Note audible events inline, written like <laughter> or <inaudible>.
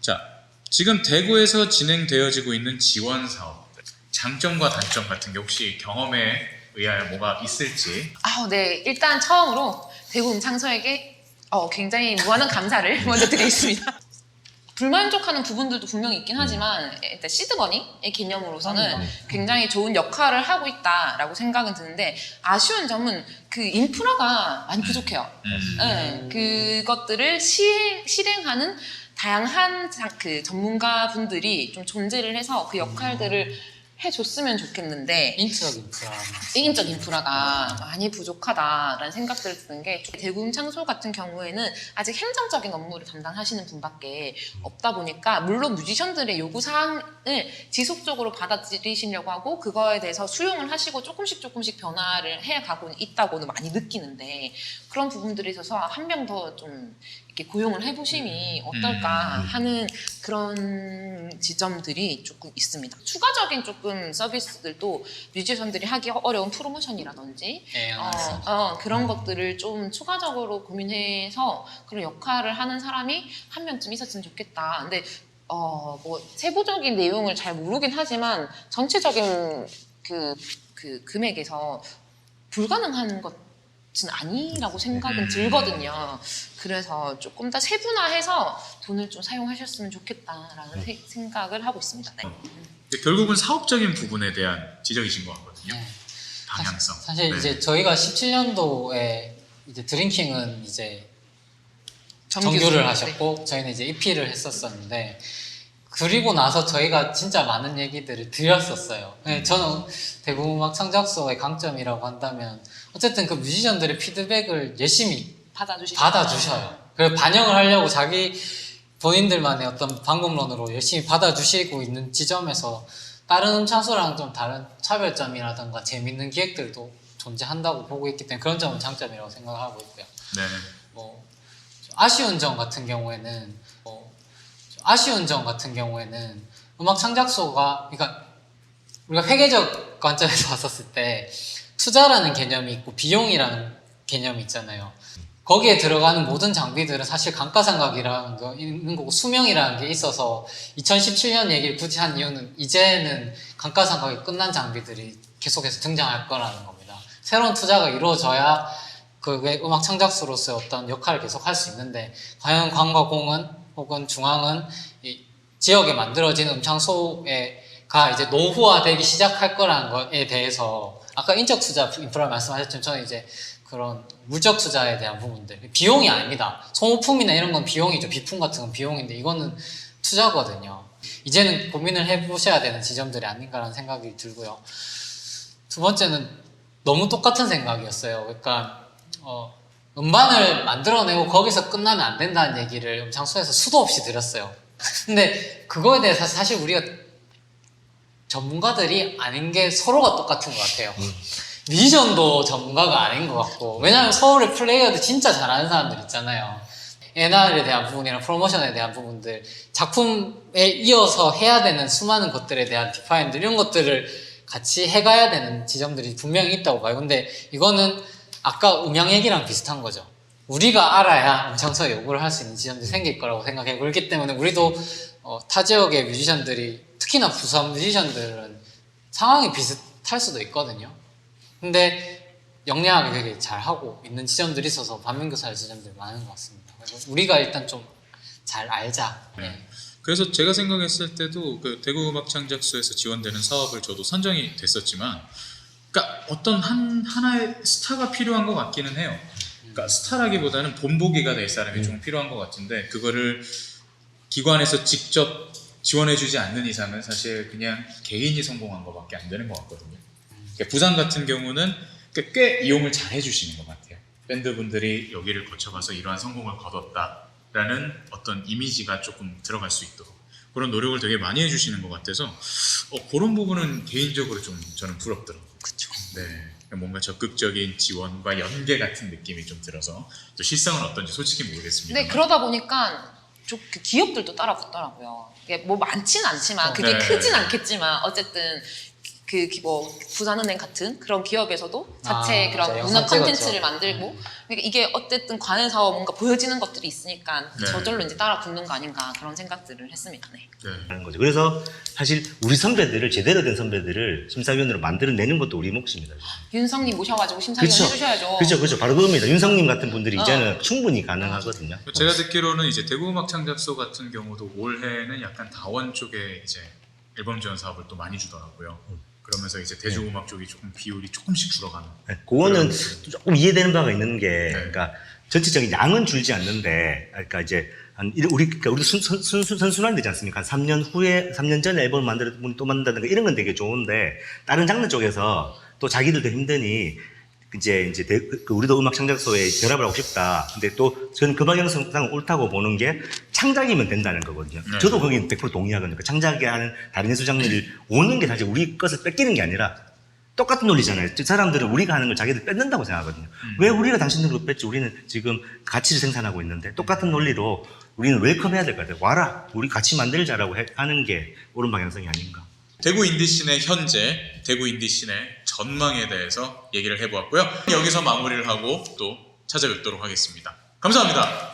자, 지금 대구에서 진행되어지고 있는 지원 사업 장점과 단점 같은 게 혹시 경험에 의하여 뭐가 있을지 아, 네. 일단 처음으로 대구 음창서에게 어, 굉장히 무한한 감사를 <laughs> 먼저 드리겠습니다. 불만족하는 부분들도 분명히 있긴 하지만 일단 시드머니의 개념으로서는 굉장히 좋은 역할을 하고 있다라고 생각은 드는데 아쉬운 점은 그 인프라가 많이 부족해요. 음. 네, 그것들을 시행, 실행하는 다양한 자- 그 전문가 분들이 좀 존재를 해서 그 역할들을 해줬으면 좋겠는데 인적 인프라. 개인적 인프라가 많이 부족하다라는 생각들을 드는 게 대구음 창소 같은 경우에는 아직 행정적인 업무를 담당하시는 분밖에 없다 보니까 물론 뮤지션들의 요구 사항을 지속적으로 받아들이시려고 하고 그거에 대해서 수용을 하시고 조금씩 조금씩 변화를 해 가고 있다고는 많이 느끼는데 그런 부분들에 있어서 한 명 더 좀 이렇게 고용을 해보심이 어떨까 음. 하는 그런 지점들이 조금 있습니다. 추가적인 조금 서비스들도 뮤지션들이 하기 어려운 프로모션이라든지 예, 어, 맞습니다. 어, 그런 것들을 좀 추가적으로 고민해서 그런 역할을 하는 사람이 한 명쯤 있었으면 좋겠다. 근데 어, 뭐 세부적인 내용을 잘 모르긴 하지만 전체적인 그, 그 금액에서 불가능한 것 은 아니라고 생각은 음. 들거든요. 그래서 조금 더 세분화해서 돈을 좀 사용하셨으면 좋겠다라는 세- 생각을 하고 있습니다. 네. 근데 결국은 사업적인 부분에 대한 지적이신 것 같거든요. 네. 방향성. 사실 네. 이제 저희가 17년도에 이제 드링킹은 이제 정규 정규를 네. 하셨고 저희는 이제 EP를 했었었는데 그리고 나서 저희가 진짜 많은 얘기들을 드렸었어요. 네, 저는 대구 음악 창작소의 강점이라고 한다면 어쨌든 그 뮤지션들의 피드백을 열심히 받아주시죠. 받아주셔요. 그리고 반영을 하려고 자기 본인들만의 어떤 방법론으로 열심히 받아주시고 있는 지점에서 다른 음창소랑 좀 다른 차별점이라든가 재밌는 기획들도 존재한다고 보고 있기 때문에 그런 점은 장점이라고 생각하고 있고요. 네. 뭐 아쉬운 점 같은 경우에는 뭐 아쉬운 점 같은 경우에는 음악 창작소가 그러니까 우리가 회계적 관점에서 <laughs> 봤었을 때 투자라는 개념이 있고 비용이라는 개념이 있잖아요. 거기에 들어가는 모든 장비들은 사실 감가상각이라는 거 있는 거고 수명이라는 게 있어서 2017년 얘기를 굳이 한 이유는 이제는 감가상각이 끝난 장비들이 계속해서 등장할 거라는 겁니다. 새로운 투자가 이루어져야 그게 음악 창작소로서의 어떤 역할을 계속 할 수 있는데 과연 관과공은 혹은 중앙은 이 지역에 만들어진 음창소가 이제 노후화되기 시작할 거라는 것에 대해서 아까 인적 투자 인프라 말씀하셨지만 저는 이제 그런 물적 투자에 대한 부분들 비용이 아닙니다. 소모품이나 이런 건 비용이죠. 비품 같은 건 비용인데 이거는 투자거든요. 이제는 고민을 해보셔야 되는 지점들이 아닌가라는 생각이 들고요. 두 번째는 너무 똑같은 생각이었어요. 그러니까 어, 음반을 만들어내고 거기서 끝나면 안 된다는 얘기를 음창소에서 수도 없이 드렸어요. <laughs> 근데 그거에 대해서 사실 우리가 전문가들이 아닌 게 서로가 똑같은 것 같아요. <laughs> 뮤지션도 전문가가 아닌 것 같고 왜냐하면 서울의 플레이어들 진짜 잘하는 사람들 있잖아요. NR에 대한 부분이랑 프로모션에 대한 부분들 작품에 이어서 해야 되는 수많은 것들에 대한 디파인들 이런 것들을 같이 해가야 되는 지점들이 분명히 있다고 봐요. 근데 이거는 아까 음향 얘기랑 비슷한 거죠. 우리가 알아야 음창서에 요구를 할 수 있는 지점들이 생길 거라고 생각해. 그렇기 때문에 우리도 어, 타 지역의 뮤지션들이 특히나 부산 뮤지션들은 상황이 비슷할 수도 있거든요. 근데 영리하게 되게 잘 하고 있는 지점들이 있어서 반면교사의 지점들이 많은 것 같습니다. 그래서 우리가 일단 좀 잘 알자. 네. 그래서 제가 생각했을 때도 그 대구 음악 창작소에서 지원되는 사업을 저도 선정이 됐었지만, 그러니까 어떤 한 하나의 스타가 필요한 것 같기는 해요. 그러니까 스타라기보다는 본보기가 될 사람이 좀 필요한 것 같은데 그거를 기관에서 직접 지원해주지 않는 이상은 사실 그냥 개인이 성공한 것밖에 안 되는 것 같거든요. 그러니까 부산 같은 경우는 꽤 이용을 잘 해주시는 것 같아요. 밴드분들이 여기를 거쳐가서 이러한 성공을 거뒀다라는 어떤 이미지가 조금 들어갈 수 있도록 그런 노력을 되게 많이 해주시는 것 같아서 어, 그런 부분은 개인적으로 좀 저는 부럽더라고요. 네. 뭔가 적극적인 지원과 연계 같은 느낌이 좀 들어서 또 실상은 어떤지 솔직히 모르겠습니다. 네, 그러다 보니까 좀그 기업들도 따라 붙더라고요. 이게 뭐 많진 않지만 그게 네. 크진 않겠지만 어쨌든 그뭐 부산은행 같은 그런 기업에서도 자체 아, 그런 맞아. 문화 영상 찍었죠. 콘텐츠를 만들고 그러니까 이게 어쨌든 관에서 뭔가 보여지는 것들이 있으니까 네. 저절로 이제 따라 붙는 거 아닌가 그런 생각들을 했습니다. 네. 네. 하는 거죠. 그래서 사실 우리 선배들을 제대로 된 선배들을 심사위원으로 만들어내는 것도 우리 몫입니다. 윤성님 모셔가지고 심사위원 그쵸. 해주셔야죠. 그렇죠, 그렇죠. 바로 그겁니다. 윤성님 같은 분들이 어. 이제는 충분히 가능하거든요. 제가 듣기로는 이제 대구음악 창작소 같은 경우도 올해는 약간 다원 쪽에 이제 앨범 지원 사업을 또 많이 주더라고요. 그러면서 이제 대중음악 쪽이 조금 비율이 조금씩 줄어가는. 네, 그거는. 조금 이해되는 바가 있는 게, 네. 그러니까 전체적인 양은 줄지 않는데, 그러니까 이제 한 일- 우리 그러니까 우리 순, 순, 순, 선순환 되지 않습니까? 한 3년 후에 3년 전에 앨범 만들었던 분이 또 만든다든가 이런 건 되게 좋은데 다른 장르 쪽에서 또 자기들도 힘드니 이제 이제 대- 그 우리도 음악 창작소에 결합을 하고 싶다. 근데 또 저는 그 방향성 옳다고 보는 게 창작이면 된다는 거거든요. 네. 저도 거긴 100% 동의하거든요. 그 창작이 하는 다른 예술 장르를 오는 게 사실 우리 것을 뺏기는 게 아니라 똑같은 논리잖아요. 저 사람들은 우리가 하는 걸 자기들 뺏는다고 생각하거든요. 왜 우리가 당신들로 뺐지? 우리는 지금 가치를 생산하고 있는데 똑같은 논리로 우리는 웰컴해야 될 것 같아요. 와라, 우리 같이 만들자라고 해- 하는 게 옳은 방향성이 아닌가. 대구 인디씬의 현재, 대구 인디씬의 전망에 대해서 얘기를 해보았고요. 여기서 마무리를 하고 또 찾아뵙도록 하겠습니다. 감사합니다.